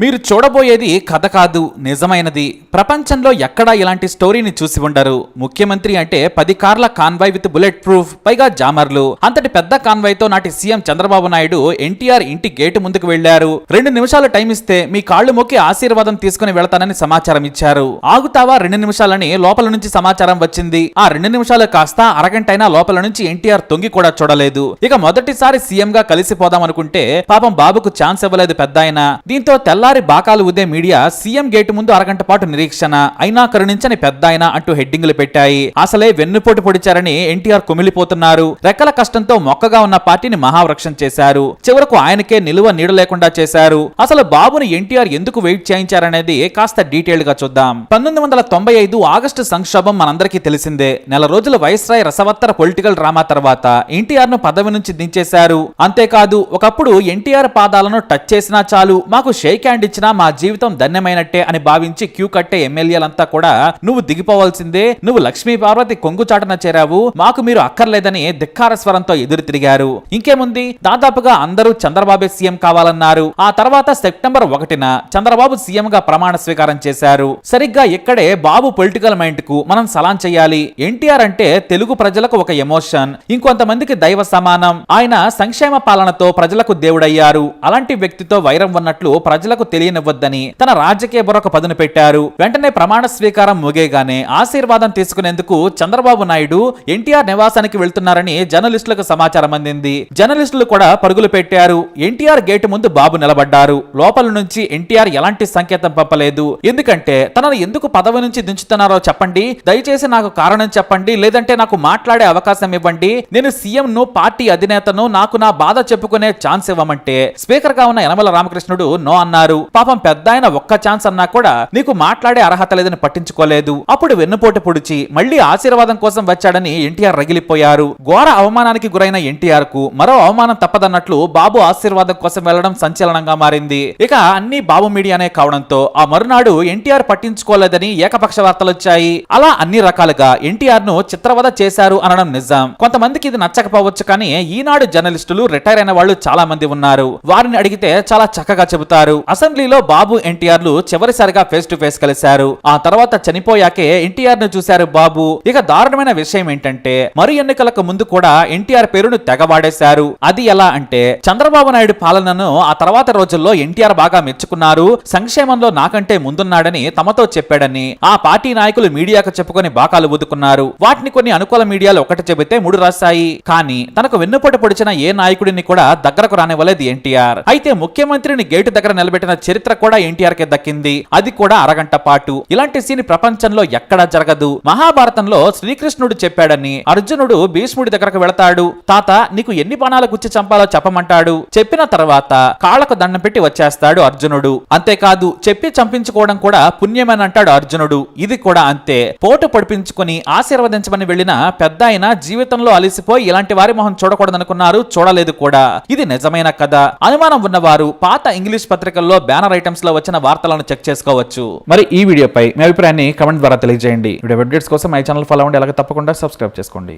మీరు చూడబోయేది కథ కాదు నిజమైనది. ప్రపంచంలో ఎక్కడా ఇలాంటి స్టోరీని చూసి ఉండరు. ముఖ్యమంత్రి అంటే పది కార్ల కాన్వాయ్ విత్ బుల్లెట్ ప్రూఫ్ పైగా జామర్లు. అంతటి పెద్ద కాన్వాయ్తో నాటి సీఎం చంద్రబాబు నాయుడు ఎన్టీఆర్ ఇంటి గేటు ముందుకు వెళ్ళారు రెండు నిమిషాలు టైం ఇస్తే మీ కాళ్ళు మొక్కి ఆశీర్వాదం తీసుకుని వెళతానని సమాచారం ఇచ్చారు. ఆగుతావా రెండు నిమిషాలని? లోపల నుంచి సమాచారం వచ్చింది. ఆ రెండు నిమిషాలు కాస్త అరగంటైనా లోపల నుంచి ఎన్టీఆర్ తొంగి కూడా చూడలేదు. ఇక మొదటిసారి సీఎం గా కలిసిపోదాం అనుకుంటే పాపం బాబుకు ఛాన్స్ ఇవ్వలేదు పెద్ద దీంతో తెల్లారి బాకాలు ఉదే మీడియా సీఎం గేటు ముందు అరగంట పాటు నిరీక్షణ. అయినా కరుణించని పెద్ద అంటూ హెడ్డింగులు పెట్టాయి. అసలే వెన్నుపోటు పొడిచారని ఎన్టీఆర్ కుమిలిపోతున్నారు. రెక్కల కష్టంతో మొక్కగా ఉన్న పార్టీని మహావృక్షం చేశారు. చివరకు ఆయనకే నిలువ నీడ లేకుండా చేశారు. అసలు బాబుని ఎన్టీఆర్ ఎందుకు వెయిట్ చేయించారనేది కాస్త డీటెయిల్డ్గా చూద్దాం. పంతొమ్మిది వందల తొంభై ఐదు ఆగస్టు సంక్షోభం మనందరికీ తెలిసిందే. నెల రోజుల వైస్రాయ్ రసవత్తర పొలిటికల్ డ్రామా తర్వాత ఎన్టీఆర్ను పదవి నుంచి దించేశారు. అంతేకాదు ఒకప్పుడు ఎన్టీఆర్ పాదాలను టచ్ చేసినా చాలు మాకు షేక్ హ్యాండ్ ఇచ్చినా మా జీవితం ధన్యమైనట్టే అని భావించి క్యూ కట్టే ఎమ్మెల్యేలంతా కూడా నువ్వు దిగిపోవాల్సిందే నువ్వు లక్ష్మీ పార్వతి కొంగుచాటన చేరావు మాకు మీరు అక్కర్లేదని ధిక్కార స్వరంతో ఎదురు తిరిగారు. ఇంకేముంది? దాదాపుగా అందరూ చంద్రబాబే సీఎం కావాలన్నారు. ఆ తర్వాత సెప్టెంబర్ ఒకటిన చంద్రబాబు సీఎం గా ప్రమాణ స్వీకారం చేశారు. సరిగ్గా ఇక్కడే బాబు పొలిటికల్ మైండ్కు మనం సలాం చేయాలి. ఎన్టీఆర్ అంటే తెలుగు ప్రజలకు ఒక ఎమోషన్. ఇంకొంతమందికి దైవ సమానం. ఆయన సంక్షేమ పాలనతో ప్రజలకు దేవుడయ్యారు. అలాంటి వ్యక్తితో వైరం ఉన్నట్లు ప్రజలకు తెలియనివ్వద్దని తన రాజకీయ బుర్రకు పదును పెట్టారు. వెంటనే ప్రమాణ స్వీకారం ముగేగానే ఆశీర్వాదం తీసుకునేందుకు చంద్రబాబు నాయుడు ఎన్టీఆర్ నివాసానికి వెళ్తున్నారని జర్నలిస్టులకు సమాచారం అందింది. జర్నలిస్టులు కూడా పరుగులు పెట్టారు. ఎన్టీఆర్ గేటు ముందు బాబు నిలబడ్డారు. లోపల నుంచి ఎన్టీఆర్ ఎలాంటి సంకేతం పంపలేదు. ఎందుకంటే తనను ఎందుకు పదవి నుంచి దించుతున్నారో చెప్పండి. దయచేసి నాకు కారణం చెప్పండి. లేదంటే నాకు మాట్లాడే అవకాశం ఇవ్వండి. నేను సీఎం ను పార్టీ అధినేతను నాకు నా బాధ చెప్పుకునే ఛాన్స్ ఇవ్వమంటే స్పీకర్గా ఉన్న యనమల రామకృష్ణుడు నో అన్నారు. పాపం పెద్ద ఆయన ఒక్క ఛాన్స్ అన్నా కూడా నీకు మాట్లాడే అర్హత లేదని పట్టించుకోలేదు. అప్పుడు వెన్నుపోటు పొడిచి మళ్ళీ ఆశీర్వాదం కోసం వచ్చాడని ఎన్టీఆర్ రగిలిపోయారు. ఘోర అవమానానికి గురైన ఎన్టీఆర్కు మరో అవమానం తప్పదన్నట్లు బాబు ఆశీర్వాదం కోసం వెళ్ళడం సంచలనంగా మారింది. ఇక అన్ని బాబు మీడియానే కావడంతో ఆ మరునాడు ఎన్టీఆర్ పట్టించుకోలేదని ఏకపక్ష వార్తలు వచ్చాయి అలా అన్ని రకాలుగా ఎన్టీఆర్ను చిత్రవద చేశారు అనడం నిజం. కొంతమందికి ఇది నచ్చకపోవచ్చు కానీ ఈనాడు జర్నలిస్టులు రిటైర్ అయిన వాళ్ళు చాలా మంది ఉన్నారు. వారిని అడిగితే చాలా చక్కగా చెబుతారు. అసెంబ్లీలో బాబు ఎన్టీఆర్లు చివరిసారిగా ఫేస్ టు ఫేస్ కలిశారు. ఆ తర్వాత చనిపోయాకే ఎన్టీఆర్ను చూశారు బాబు. ఇక దారుణమైన విషయం ఏంటంటే మరి ఎన్నికలకు ముందు కూడా ఎన్టీఆర్ పేరును తెగవాడేశారు. అది ఎలా అంటే చంద్రబాబు నాయుడు పాలనను ఆ తర్వాత రోజుల్లో ఎన్టీఆర్ బాగా మెచ్చుకున్నారు. సంక్షేమంలో నాకంటే ముందున్నాడని తమతో చెప్పాడని ఆ పార్టీ నాయకులు మీడియాకు చెప్పుకొని బాకాలు ఊదుకున్నారు. వాటిని కొన్ని అనుకూల మీడియాలు ఒకటి చెబితే మూడు రాశాయి. కానీ తనకు వెన్నుపోటు పొడిచిన ఏ నాయకుడిని కూడా దగ్గరకు రానివ్వలేదు ఎన్టీఆర్. అయితే ముఖ్యమంత్రిని గేటు దగ్గర నిలబెట్టిన చరిత్ర కూడా ఎన్టీఆర్కి దక్కింది. అది కూడా అరగంట పాటు. ఇలాంటి సీన్ ప్రపంచంలో ఎక్కడా జరగదు. మహాభారతంలో శ్రీకృష్ణుడు చెప్పాడని అర్జునుడు భీష్ముడి దగ్గరకు వెళతాడు. తాత నీకు ఎన్ని బాణాలు గుచ్చి చంపాలో చెప్పమంటాడు. చెప్పిన తర్వాత కాళ్ళకు దండం పెట్టి వచ్చేస్తాడు అర్జునుడు. అంతేకాదు చెప్పి చంపించుకోవడం కూడా పుణ్యమని అంటాడు అర్జునుడు. ఇది కూడా అంతే. పోటు పొడిపించుకుని ఆశీర్వదించమని వెళ్ళిన పెద్ద ఆయన జీవితంలో అలిసిపోయి ఇలాంటి వారి మొహం చూడకూడదనుకున్నారు చూడలేదు కూడా. ఇది నిజమైన కథ. అనుమానం ఉన్నవారు పాత ఇంగ్లీష్ పత్రికల్లో బ్యానర్ ఐటమ్స్లో వచ్చిన వార్తలను చెక్ చేసుకోవచ్చు. మరి ఈ వీడియోపై మీ అభిప్రాయాన్ని కమెంట్ ద్వారా తెలియజేయండి. వీడియో అప్డేట్స్ కోసం మై ఛానల్ ఫాలో అవ్వండి. అలాగే తప్పకుండా సబ్స్క్రైబ్ చేసుకోండి.